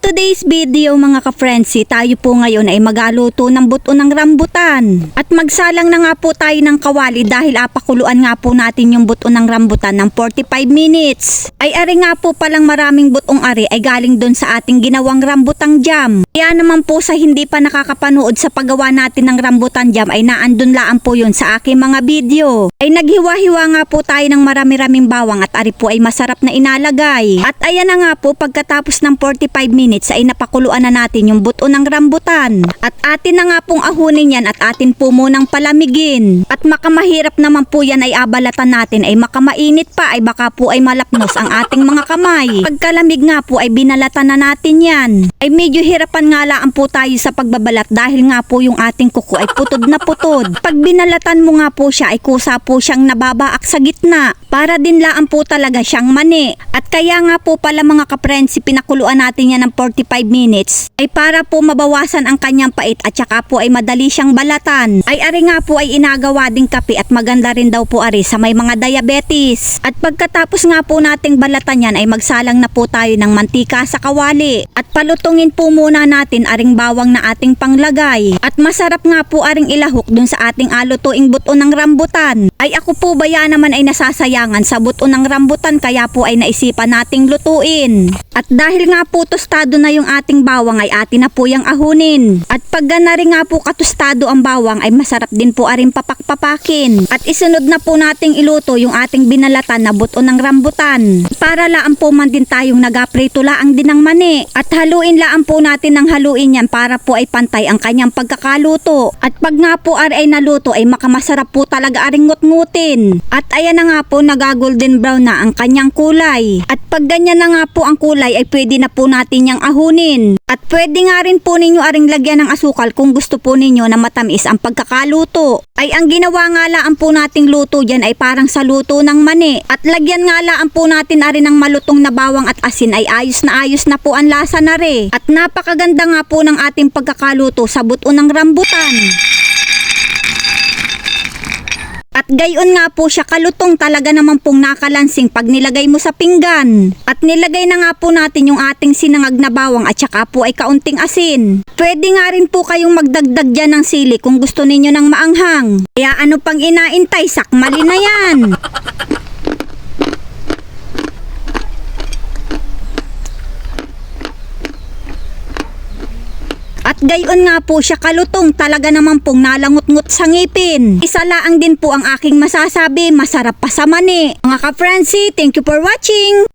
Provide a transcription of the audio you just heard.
today's video mga ka-frenzy, tayo po ngayon ay magaluto ng buto ng rambutan. At magsalang na nga po tayo ng kawali dahil apakuluan nga po natin yung buto ng rambutan ng 45 minutes. Ay ari nga po palang maraming butong ari ay galing doon sa ating ginawang rambutang jam. Kaya naman po sa hindi pa nakakapanood sa paggawa natin ng rambutan jam ay naandun laan po yun sa aking mga video. Ay naghiwa-hiwa nga po tayo ng marami-raming bawang at ari po ay masarap na inalagay. At ayan na nga po pagkatapos ng 45 minutes ay napakuluan na natin yung buto ng rambutan. At atin na nga pong ahunin yan at atin po munang palamigin. At makamahirap naman po yan ay abalatan natin ay makamainit pa ay baka po ay malapnos ang ating mga kamay. Pagkalamig nga po ay binalatan na natin yan. Ay medyo hirapan nga laan po tayo sa pagbabalat dahil nga po yung ating kuko ay putod na putod. Pag binalatan mo nga po siya ay kusa po siyang nababaak sa gitna. Para din laan po talaga siyang mani. At kaya nga po pala mga kaprensi pinakuluan natin yan ng 45 minutes ay para po mabawasan ang kanyang pait at saka po ay madali siyang balatan. Ay ari nga po ay inagawa ding kape at maganda rin daw po ari sa may mga diabetes. At pagkatapos nga po nating balatan yan ay magsalang na po tayo ng mantika sa kawali. At palutungin po muna natin aring bawang na ating panglagay. At masarap nga po aring ilahok dun sa ating alutuing buto ng rambutan. Ay ako po ba yan naman ay nasasayangan sa buto ng rambutan kaya po ay naisipan nating lutuin. At dahil nga po tostado na yung ating bawang ay atin na po yung ahunin. At pag na rin nga po katostado ang bawang ay masarap din po aring papakpapakin. At isunod na po nating iluto yung ating binalatan na buto ng rambutan. Para laan po man din tayong nagaprito laang din ng mani. At haluin laan po natin ng haluin yan para po ay pantay ang kanyang pagkakaluto. At pag nga po ay naluto ay makamasarap po talaga aring ngut-ngutin. At ayan na nga po naga-golden brown na ang kanyang kulay. At pag ganyan na nga po ang kulay ay pwede na po natin yang ahunin. At pwede nga rin po ninyo aring lagyan ng asukal kung gusto po ninyo na matamis ang pagkakaluto. Ay ang ginawa nga laan po nating luto dyan ay parang sa luto ng mani. At lagyan nga laan po natin arin ng malutong na bawang at asin ay ayos na ayos na po ang lasa na re. At napakaganda nga po ng ating pagkakaluto sa buto ng rambutan. At gayon nga po siya kalutong talaga naman pong nakalansing pag nilagay mo sa pinggan. At nilagay na nga po natin yung ating sinangag na bawang at saka po ay kaunting asin. Pwede nga rin po kayong magdagdag dyan ng sili kung gusto ninyo ng maanghang. Kaya ano pang inaintay, sakmali na yan. At gayon nga po siya kalutong talaga naman pong nalangot-ngot sa ngipin. Isa laang din po ang aking masasabi, masarap pa sa mani. Mga ka-Francie, thank you for watching!